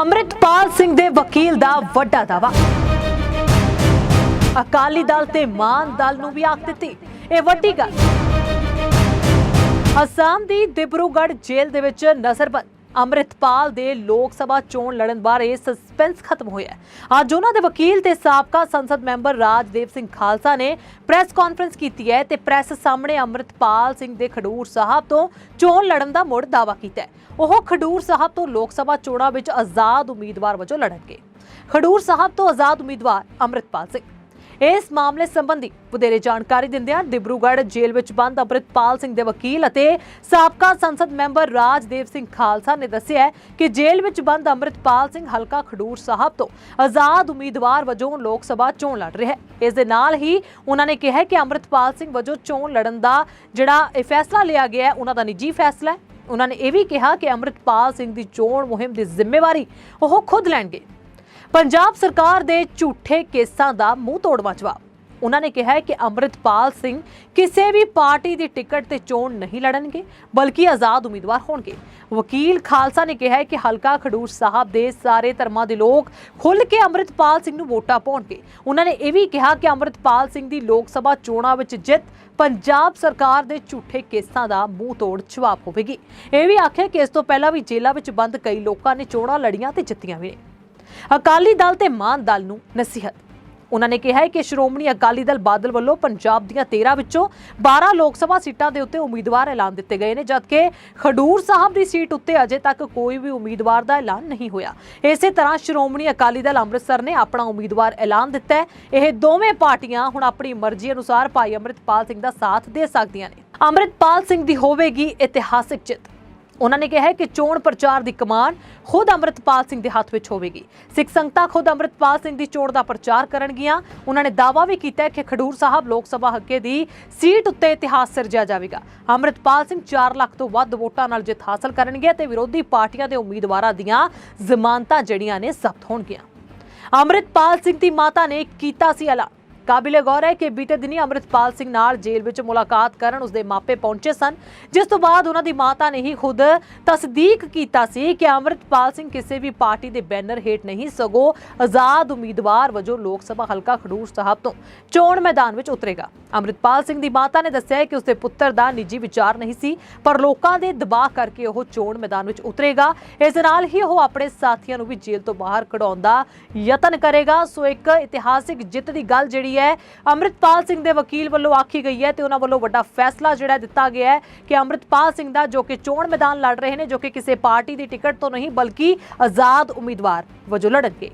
ਅੰਮ੍ਰਿਤਪਾਲ ਸਿੰਘ ਦੇ ਵਕੀਲ ਦਾ ਵੱਡਾ ਦਾਵਾ ਅਕਾਲੀ ਦਲ ਤੇ ਮਾਨ ਦਲ ਨੂੰ ਵੀ ਆਖ ਦਿੱਤੀ। ਇਹ ਵੱਡੀ ਗੱਲ। ਅਸਾਮ ਦੀ ਦਿਬਰੂਗੜ੍ਹ ਜੇਲ੍ਹ ਦੇ ਵਿੱਚ ਨਜ਼ਰਬੰਦ। ਅੰਮ੍ਰਿਤਪਾਲ ਦੇ ਲੋਕ ਸਭਾ ਚੋਣ ਲੜਨ ਬਾਰੇ ਸਸਪੈਂਸ ਖਤਮ ਹੋਇਆ ਹੈ। ਅੱਜ ਉਹਨਾਂ ਦੇ ਵਕੀਲ ਤੇ ਸਾਬਕਾ ਸੰਸਦ ਮੈਂਬਰ ਰਾਜਦੇਵ ਸਿੰਘ ਖਾਲਸਾ ਨੇ ਪ੍ਰੈਸ ਕਾਨਫਰੰਸ ਕੀਤੀ ਹੈ ਤੇ ਪ੍ਰੈਸ ਸਾਹਮਣੇ ਅੰਮ੍ਰਿਤਪਾਲ ਸਿੰਘ ਦੇ ਖਡੂਰ ਸਾਹਿਬ ਤੋਂ ਚੋਣ ਲੜਨ ਦਾ ਮੁੜ ਦਾਅਵਾ ਕੀਤਾ ਹੈ। ਉਹ ਖਡੂਰ ਸਾਹਿਬ ਤੋਂ ਲੋਕ ਸਭਾ ਚੋਣਾਂ ਵਿੱਚ ਆਜ਼ਾਦ ਉਮੀਦਵਾਰ ਵਜੋਂ ਲੜਨਗੇ। ਖਡੂਰ ਸਾਹਿਬ ਤੋਂ ਆਜ਼ਾਦ ਉਮੀਦਵਾਰ ਅੰਮ੍ਰਿਤਪਾਲ ਸਿੰਘ। ਇਸ ਮਾਮਲੇ ਸੰਬੰਧੀ ਵਧੇਰੇ ਜਾਣਕਾਰੀ ਦਿੰਦਿਆਂ ਦਿਬਰੂਗੜ੍ਹ ਜੇਲ੍ਹ ਵਿੱਚ ਬੰਦ ਅੰਮ੍ਰਿਤਪਾਲ ਸਿੰਘ ਦੇ ਵਕੀਲ ਅਤੇ ਸਾਬਕਾ ਸੰਸਦ ਮੈਂਬਰ ਰਾਜਦੇਵ ਸਿੰਘ ਖਾਲਸਾ ਨੇ ਦੱਸਿਆ ਕਿ ਜੇਲ੍ਹ ਵਿੱਚ ਬੰਦ ਅੰਮ੍ਰਿਤਪਾਲ ਸਿੰਘ ਹਲਕਾ ਖਡੂਰ ਸਾਹਿਬ ਤੋਂ ਆਜ਼ਾਦ ਉਮੀਦਵਾਰ ਵਜੋਂ ਲੋਕ ਸਭਾ ਚੋਣ ਲੜ ਰਿਹਾ ਹੈ। ਇਸ ਦੇ ਨਾਲ ਹੀ ਉਹਨਾਂ ਨੇ ਕਿਹਾ ਕਿ ਅੰਮ੍ਰਿਤਪਾਲ ਸਿੰਘ ਵਜੋਂ ਚੋਣ ਲੜਨ ਦਾ ਜਿਹੜਾ ਇਹ ਫੈਸਲਾ ਲਿਆ ਗਿਆ ਹੈ, ਉਹਨਾਂ ਦਾ ਨਿੱਜੀ ਫੈਸਲਾ ਹੈ। ਉਹਨਾਂ ਨੇ ਇਹ ਵੀ ਕਿਹਾ ਕਿ ਅੰਮ੍ਰਿਤਪਾਲ ਸਿੰਘ ਦੀ ਚੋਣ ਮੁਹਿੰਮ ਦੀ ਜ਼ਿੰਮੇਵਾਰੀ ਉਹ ਖੁਦ ਲੈਣਗੇ। ਪੰਜਾਬ ਸਰਕਾਰ ਦੇ ਝੂਠੇ ਕੇਸਾਂ ਦਾ ਮੂੰਹ ਤੋੜਵਾ ਜਵਾਬ। ਉਹਨਾਂ ਨੇ ਕਿਹਾ ਹੈ ਕਿ ਅੰਮ੍ਰਿਤਪਾਲ ਸਿੰਘ ਕਿਸੇ ਵੀ ਪਾਰਟੀ ਦੀ ਟਿਕਟ ਤੇ ਚੋਣ ਨਹੀਂ ਲੜਨਗੇ, ਬਲਕਿ ਆਜ਼ਾਦ ਉਮੀਦਵਾਰ ਹੋਣਗੇ। ਵਕੀਲ ਖਾਲਸਾ ਨੇ ਕਿਹਾ ਹੈ ਕਿ ਹਲਕਾ ਖਡੂਰ ਸਾਹਿਬ ਦੇ ਸਾਰੇ ਧਰਮਾਂ ਦੇ ਲੋਕ ਖੁੱਲ੍ਹ ਕੇ ਅੰਮ੍ਰਿਤਪਾਲ ਸਿੰਘ ਨੂੰ ਵੋਟਾਂ ਪਾਉਣਗੇ। ਉਹਨਾਂ ਨੇ ਇਹ ਵੀ ਕਿਹਾ ਕਿ ਅੰਮ੍ਰਿਤਪਾਲ ਸਿੰਘ ਦੀ ਲੋਕ ਸਭਾ ਚੋਣਾਂ ਵਿੱਚ ਜਿੱਤ ਪੰਜਾਬ ਸਰਕਾਰ ਦੇ ਝੂਠੇ ਕੇਸਾਂ ਦਾ ਮੂੰਹ ਤੋੜ ਜਵਾਬ ਹੋਵੇਗੀ। ਇਹ ਵੀ ਆਖਿਆ ਕਿ ਇਸ ਤੋਂ ਪਹਿਲਾਂ ਵੀ ਜੇਲ੍ਹਾਂ ਵਿੱਚ ਬੰਦ ਕਈ ਲੋਕਾਂ ਨੇ ਚੋਣਾਂ ਲੜੀਆਂ ਤੇ ਜਿੱਤੀਆਂ ਵੀ ਨੇ। ਅਕਾਲੀ ਦਲ ਤੇ ਮਾਨ ਦਲ ਨੂੰ ਨਸੀਹਤ। ਉਹਨਾਂ ਨੇ ਕਿਹਾ ਹੈ ਕਿ ਸ਼੍ਰੋਮਣੀ ਅਕਾਲੀ ਦਲ ਬਾਦਲ ਵੱਲੋਂ ਪੰਜਾਬ ਦੀਆਂ 13 ਵਿੱਚੋਂ 12 ਲੋਕ ਸਭਾ ਸੀਟਾਂ ਦੇ ਉੱਤੇ ਉਮੀਦਵਾਰ ਐਲਾਨ ਦਿੱਤੇ ਗਏ ਨੇ, ਜਦਕਿ ਖਡੂਰ ਸਾਹਿਬ ਦੀ ਸੀਟ ਉੱਤੇ ਅਜੇ ਤੱਕ ਕੋਈ ਵੀ ਉਮੀਦਵਾਰ ਦਾ ਐਲਾਨ ਨਹੀਂ ਹੋਇਆ। ਇਸੇ ਤਰ੍ਹਾਂ ਸ਼੍ਰੋਮਣੀ ਅਕਾਲੀ ਦਲ ਅੰਮ੍ਰਿਤਸਰ ਨੇ ਆਪਣਾ ਉਮੀਦਵਾਰ ਐਲਾਨ ਦਿੱਤਾ ਹੈ। ਇਹ ਦੋਵੇਂ ਪਾਰਟੀਆਂ ਹੁਣ ਆਪਣੀ ਮਰਜ਼ੀ ਅਨੁਸਾਰ ਭਾਈ ਅੰਮ੍ਰਿਤਪਾਲ ਸਿੰਘ ਦਾ ਸਾਥ ਦੇ ਸਕਦੀਆਂ ਨੇ। ਅੰਮ੍ਰਿਤਪਾਲ ਸਿੰਘ ਦੀ ਹੋਵੇਗੀ ਇਤਿਹਾਸਿਕ ਜਿੱਤ। ਉਹਨਾਂ ਨੇ ਕਿਹਾ ਹੈ ਕਿ ਚੋਣ ਪ੍ਰਚਾਰ ਦੀ ਕਮਾਨ ਖੁਦ ਅੰਮ੍ਰਿਤਪਾਲ ਸਿੰਘ ਦੇ ਹੱਥ ਵਿੱਚ ਹੋਵੇਗੀ। ਸਿੱਖ ਸੰਗਤਾਂ ਖੁਦ ਅੰਮ੍ਰਿਤਪਾਲ ਸਿੰਘ ਦੀ ਚੋਣ ਦਾ ਪ੍ਰਚਾਰ ਕਰਨਗੀਆਂ। ਉਹਨਾਂ ਨੇ ਦਾਅਵਾ ਵੀ ਕੀਤਾ ਹੈ ਕਿ ਖਡੂਰ ਸਾਹਿਬ ਲੋਕ ਸਭਾ ਹੱਕੇ ਦੀ ਸੀਟ ਉੱਤੇ ਇਤਿਹਾਸ ਸਿਰਜਿਆ ਜਾਵੇਗਾ। ਅੰਮ੍ਰਿਤਪਾਲ ਸਿੰਘ 4 ਲੱਖ ਤੋਂ ਵੱਧ ਵੋਟਾਂ ਨਾਲ ਜਿੱਤ ਹਾਸਲ ਕਰਨਗੇ ਤੇ ਵਿਰੋਧੀ ਪਾਰਟੀਆਂ ਦੇ ਉਮੀਦਵਾਰਾਂ ਦੀਆਂ ਜ਼ਮਾਨਤਾਂ ਜਿਹੜੀਆਂ ਨੇ ਜ਼ਬਤ ਹੋਣਗੀਆਂ। ਅੰਮ੍ਰਿਤਪਾਲ ਸਿੰਘ ਦੀ ਮਾਤਾ ਨੇ ਕੀਤਾ ਸੀ ਐਲਾਨ। ਕਾਬਿਲੇ ਗੌਰ ਹੈ ਕਿ ਬੀਤੇ ਦਿਨੀ ਅੰਮ੍ਰਿਤਪਾਲ ਸਿੰਘ ਨਾਲ ਜੇਲ੍ਹ ਵਿੱਚ ਮੁਲਾਕਾਤ ਕਰਨ ਉਸਦੇ ਮਾਪੇ ਪਹੁੰਚੇ ਸਨ, ਜਿਸ ਤੋਂ ਬਾਅਦ ਉਹਨਾਂ ਦੀ ਮਾਤਾ ਨੇ ਹੀ ਖੁਦ ਤਸਦੀਕ ਕੀਤਾ ਸੀ ਕਿ ਅੰਮ੍ਰਿਤਪਾਲ ਸਿੰਘ ਕਿਸੇ ਵੀ ਪਾਰਟੀ ਦੇ ਬੈਨਰ ਹੇਠ ਨਹੀਂ, ਸਗੋਂ ਆਜ਼ਾਦ ਉਮੀਦਵਾਰ ਵਜੋਂ ਲੋਕ ਸਭਾ ਹਲਕਾ ਖਡੂਰ ਸਾਹਿਬ ਤੋਂ ਚੋਣ ਮੈਦਾਨ ਵਿੱਚ ਉਤਰੇਗਾ। ਅੰਮ੍ਰਿਤਪਾਲ ਸਿੰਘ ਦੀ ਮਾਤਾ ਨੇ ਦੱਸਿਆ ਕਿ ਉਸਦੇ ਪੁੱਤਰ ਦਾ ਨਿੱਜੀ ਵਿਚਾਰ ਨਹੀਂ ਸੀ, ਪਰ ਲੋਕਾਂ ਦੇ ਦਬਾਅ ਕਰਕੇ ਉਹ ਚੋਣ ਮੈਦਾਨ ਵਿੱਚ ਉਤਰੇਗਾ। ਇਸ ਨਾਲ ਹੀ ਉਹ ਆਪਣੇ ਸਾਥੀਆਂ ਨੂੰ ਵੀ ਜੇਲ੍ਹ ਤੋਂ ਬਾਹਰ ਕਢਾਉਣ ਦਾ ਯਤਨ ਕਰੇਗਾ। ਸੋ ਇੱਕ ਇਤਿਹਾਸਿਕ ਜਿੱਤ ਦੀ ਗੱਲ ਜਿਹੜੀ ਹੈ, ਅੰਮ੍ਰਿਤਪਾਲ ਸਿੰਘ ਦੇ ਵਕੀਲ ਵੱਲੋਂ ਆਖੀ ਗਈ ਹੈ ਤੇ ਉਹਨਾਂ ਵੱਲੋਂ ਵੱਡਾ ਫੈਸਲਾ ਜਿਹੜਾ ਦਿੱਤਾ ਗਿਆ ਹੈ ਕਿ ਅੰਮ੍ਰਿਤਪਾਲ ਸਿੰਘ ਦਾ ਜੋ ਕਿ ਚੋਣ ਮੈਦਾਨ ਲੜ ਰਹੇ ਨੇ, ਜੋ ਕਿ ਕਿਸੇ ਪਾਰਟੀ ਦੀ ਟਿਕਟ ਤੋਂ ਨਹੀਂ, ਬਲਕਿ ਆਜ਼ਾਦ ਉਮੀਦਵਾਰ ਵਜੋਂ ਲੜਨਗੇ।